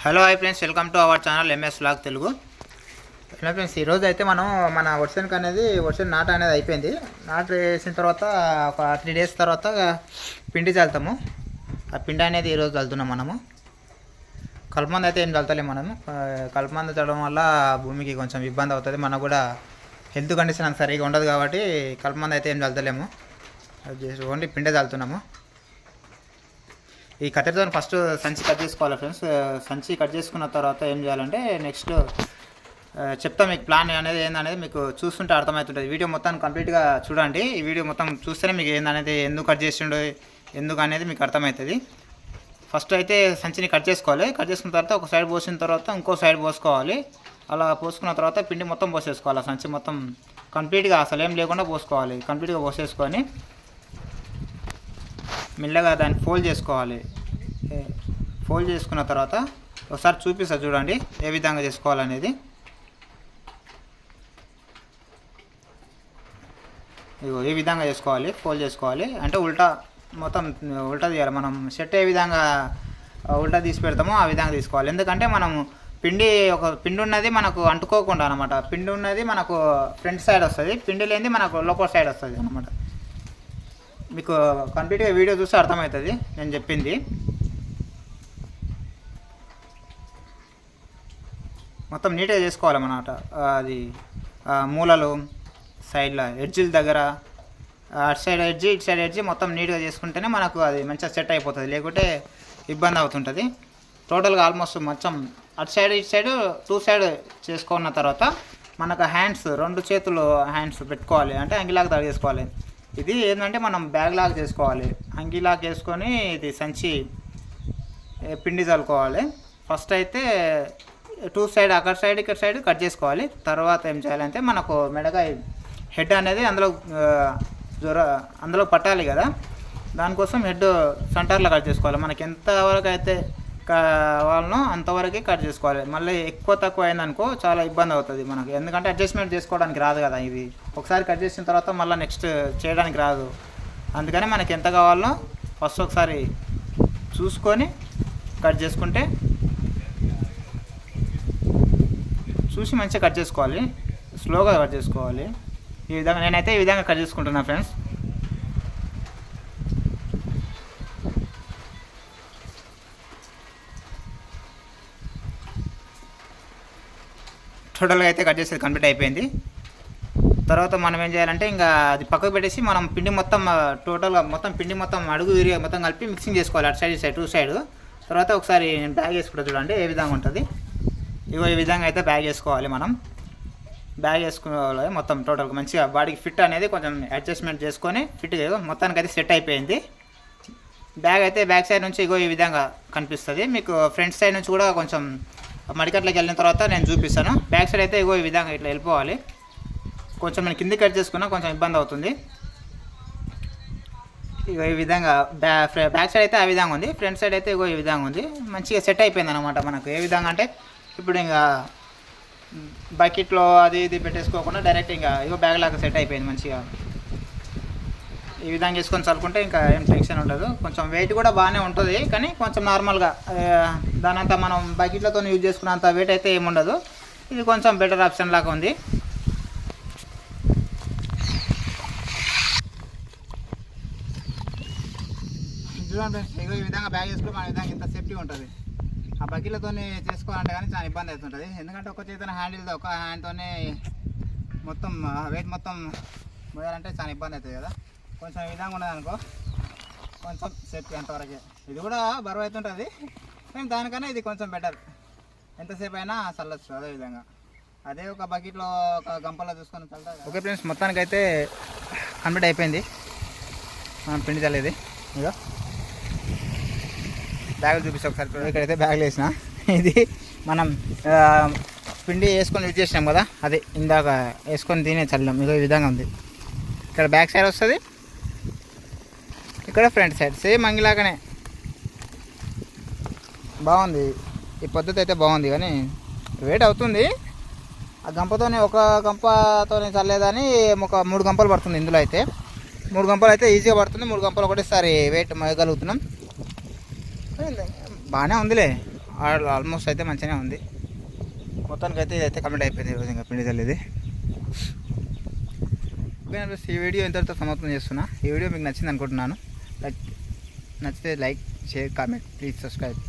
Hello hi friends welcome to our channel MS blog Telugu hello friends ఈరోజు అయితే మనం మన వర్షన్కి అనేది వర్షన్ నాట అనేది అయిపోయింది. నాట వేసిన తర్వాత ఒక త్రీ డేస్ తర్వాత పిండి చల్లుతాము. ఆ పిండి అనేది ఈరోజు చల్లుతున్నాం మనము. కల్పమంది అయితే ఏం చల్లుతలేము మనము. ఆ, చల్లడం వల్ల భూమికి కొంచెం ఇబ్బంది అవుతుంది. మనకు కూడా హెల్త్ కండిషన్ అంత సరిగా ఉండదు కాబట్టి కల్పమంది అయితే ఏం చల్తలేము అది ఓన్లీ పిండే చల్లుతున్నాము. ఈ కట్టెతో ఫస్ట్ సంచి కట్ చేసుకోవాలి ఫ్రెండ్స్ సంచి కట్ చేసుకున్న తర్వాత ఏం చేయాలంటే నెక్స్ట్ చెప్తా మీకు ప్లాన్ అనేది ఏందనేది మీకు చూస్తుంటే అర్థమవుతుంటుంది. వీడియో మొత్తం కంప్లీట్గా చూడండి. ఈ వీడియో మొత్తం చూస్తేనే మీకు ఏందనేది ఎందుకు కట్ చేసిండో ఎందుకు అనేది మీకు అర్థమవుతుంది. ఫస్ట్ అయితే సంచిని కట్ చేసుకోవాలి. కట్ చేసుకున్న తర్వాత ఒక సైడ్ పోసిన తర్వాత ఇంకో సైడ్ పోసుకోవాలి. అలా పోసుకున్న తర్వాత పిండి మొత్తం పోసేసుకోవాలి. సంచి మొత్తం కంప్లీట్గా అసలు ఏం లేకుండా పోసుకోవాలి. కంప్లీట్గా పోసేసుకొని మెల్లగా దాన్ని ఫోల్డ్ చేసుకోవాలి. ఫోల్డ్ చేసుకున్న తర్వాత ఒకసారి చూపిస్తా చూడండి ఏ విధంగా చేసుకోవాలనేది. ఇగో ఈ విధంగా చేసుకోవాలి ఫోల్డ్ చేసుకోవాలి. అంటే ఉల్టా మొత్తం ఉల్టా తీయాలి. మనం సెట్ ఏ విధంగా ఉల్టా తీసి పెడతామో ఆ విధంగా తీసుకోవాలి. ఎందుకంటే మనం పిండి ఒక పిండి ఉన్నది మనకు అంటుకోకుండా అనమాట పిండి ఉన్నది మనకు ఫ్రంట్ సైడ్ వస్తుంది. పిండి లేనిది మనకు లోపల సైడ్ వస్తుంది అనమాట మీకు కంప్లీట్గా వీడియో చూస్తే అర్థమవుతుంది. నేను చెప్పింది. మొత్తం నీట్గా చేసుకోవాలన్నమాట. అది మూలలు సైడ్లో ఎడ్జిల దగ్గర అటు సైడ్ ఎడ్జి ఇటు సైడ్ ఎడ్జి మొత్తం నీట్గా చేసుకుంటేనే మనకు అది మంచిగా సెట్ అయిపోతుంది. లేకుంటే ఇబ్బంది అవుతుంటుంది. టోటల్గా ఆల్మోస్ట్ మొత్తం అటు సైడ్ ఇటు సైడ్ టూ సైడ్ చేసుకున్న తర్వాత మనకు హ్యాండ్స్ రెండు చేతులు హ్యాండ్స్ పెట్టుకోవాలి. అంటే అంగిలాగా తగిలేసుకోవాలి ఇది ఏంటంటే మనం బ్యాగ్ లాగా చేసుకోవాలి. అంగిలాగా వేసుకొని ఇది సంచి పిండి చల్లుకోవాలి. ఫస్ట్ అయితే టూ సైడ్ అక్కడ సైడ్ ఇక్కడ సైడ్ కట్ చేసుకోవాలి. తర్వాత ఏం చేయాలంటే మనకు మెడగా హెడ్ అనేది అందులో జ్వర అందులో పట్టాలి కదా. దానికోసం హెడ్ సెంటర్లో కట్ చేసుకోవాలి. మనకి ఎంతవరకు అయితే వాళ్ళను అంతవరకే కట్ చేసుకోవాలి. మళ్ళీ ఎక్కువ తక్కువ అయిందనుకో చాలా ఇబ్బంది అవుతుంది మనకి. ఎందుకంటే అడ్జస్ట్మెంట్ చేసుకోవడానికి రాదు కదా ఇది ఒకసారి కట్ చేసిన తర్వాత మళ్ళీ నెక్స్ట్ చేయడానికి రాదు. అందుకని మనకి ఎంత కావాలో ఫస్ట్ ఒకసారి చూసుకొని కట్ చేసుకుంటే చూసి మంచిగా కట్ చేసుకోవాలి. స్లోగా కట్ చేసుకోవాలి. ఈ విధంగా నేనైతే ఈ విధంగా కట్ చేసుకుంటున్నా ఫ్రెండ్స్. టోటల్గా అయితే కట్ చేసేది కంప్లీట్ అయిపోయింది. తర్వాత మనం ఏం చేయాలంటే ఇంకా అది పక్కకు పెట్టేసి మనం పిండి మొత్తం టోటల్గా మొత్తం పిండి మొత్తం అడుగు విరిగా మొత్తం కలిపి మిక్సింగ్ చేసుకోవాలి. అటు సైడ్ సైడ్ టూ సైడ్ తర్వాత ఒకసారి నేను బ్యాగ్ చేసుకుంటా చూడండి ఏ విధంగా ఉంటుంది. ఇగో ఈ విధంగా అయితే బ్యాగ్ చేసుకోవాలి మనం. బ్యాగ్ చేసుకోవాలి మొత్తం టోటల్గా మంచిగా. బాడీకి ఫిట్ అనేది కొంచెం అడ్జస్ట్మెంట్ చేసుకొని ఫిట్ మొత్తానికి అయితే సెట్ అయిపోయింది. బ్యాగ్ అయితే బ్యాక్ సైడ్ నుంచి ఇగో ఈ విధంగా కనిపిస్తుంది. మీకు ఫ్రంట్ సైడ్ నుంచి కూడా కొంచెం మడికట్లోకి వెళ్ళిన తర్వాత నేను చూపిస్తాను. బ్యాక్ సైడ్ అయితే ఇగో ఈ విధంగా ఇట్లా వెళ్ళిపోవాలి. కొంచెం నేను కింది కట్ చేసుకున్నా కొంచెం ఇబ్బంది అవుతుంది. ఇగో ఈ విధంగా బ్యా బ్యాక్ సైడ్ అయితే ఆ విధంగా ఉంది. ఫ్రంట్ సైడ్ అయితే ఇగో ఈ విధంగా ఉంది. మంచిగా సెట్ అయిపోయింది అనమాట మనకు. ఏ విధంగా అంటే ఇప్పుడు ఇంకా బకెట్లో అది ఇది పెట్టేసుకోకుండా డైరెక్ట్ ఇంకా ఇగో బ్యాగ్ లాగా సెట్ అయిపోయింది మంచిగా. ఈ విధంగా వేసుకొని చల్లుకుంటే ఇంకా ఏం టెన్షన్ ఉండదు. కొంచెం వెయిట్ కూడా బాగానే ఉంటుంది కానీ కొంచెం నార్మల్గా దానంతా మనం బకెట్లతో యూజ్ చేసుకున్నంత వెయిట్ అయితే ఏముండదు ఇది కొంచెం బెటర్ ఆప్షన్ లాగా ఉంది. చూడండి ఇగో ఈ విధంగా బ్యాగ్ చేసుకుంటే మన విధంగా ఇంత సేఫ్టీ ఉంటుంది. ఆ బకెట్లతో చేసుకోవాలంటే కానీ చాలా ఇబ్బంది అవుతుంటుంది. ఎందుకంటే ఒక చేతిన హ్యాండిల్తో ఒక హ్యాండ్తోనే మొత్తం వెయిట్ మొత్తం మోయాలంటే చాలా ఇబ్బంది అవుతుంది కదా. కొంచెం విధంగా ఉన్నది అనుకో. కొంచెం సేఫ్టీ అంతవరకే. ఇది కూడా బరువు అవుతుంటుంది మేము దానికన్నా ఇది కొంచెం బెటర్ ఎంతసేపు అయినా చల్లచ్చు అదే విధంగా. అదే ఒక బకెట్లో ఒక గంపలో చూసుకొని చల్తా ఓకే ఫ్రెండ్స్ మొత్తానికి అయితే కంప్లీట్ అయిపోయింది. మనం పిండి చల్లేది. ఇదో బ్యాగులు చూపిస్తా ఒకసారి ఇక్కడైతే బ్యాగులు వేసిన. ఇది మనం పిండి వేసుకొని యూజ్ చేసినాం కదా. అదే ఇందాక వేసుకొని తినే చల్లాం ఇదో ఈ విధంగా ఉంది. ఇక్కడ బ్యాక్ సైడ్ వస్తుంది. ఇక్కడ ఫ్రంట్ సైడ్ సేమ్ అంగిలాగానే బాగుంది. ఈ పద్ధతి అయితే బాగుంది కానీ వెయిట్ అవుతుంది. ఆ గంపతోనే ఒక గంపతోనే చల్లేదని ఒక మూడు గంపలు పడుతుంది ఇందులో అయితే. మూడు గంపలు అయితే ఈజీగా పడుతుంది. మూడు గంపలు ఒకటేసారి వెయిట్ మోయగలుగుతున్నాం. బాగానే ఉందిలే. ఆల్మోస్ట్ అయితే మంచిగానే ఉంది. మొత్తానికి అయితే ఇదైతే కంప్లీట్ అయిపోయింది. ఈరోజు ఇంకా పిండి చల్లేది. ఈ వీడియో ఇంతవరకు సమాప్తం చేస్తున్నా. ఈ వీడియో మీకు నచ్చింది అనుకుంటున్నాను. నచ్చితే like share comment please subscribe thank you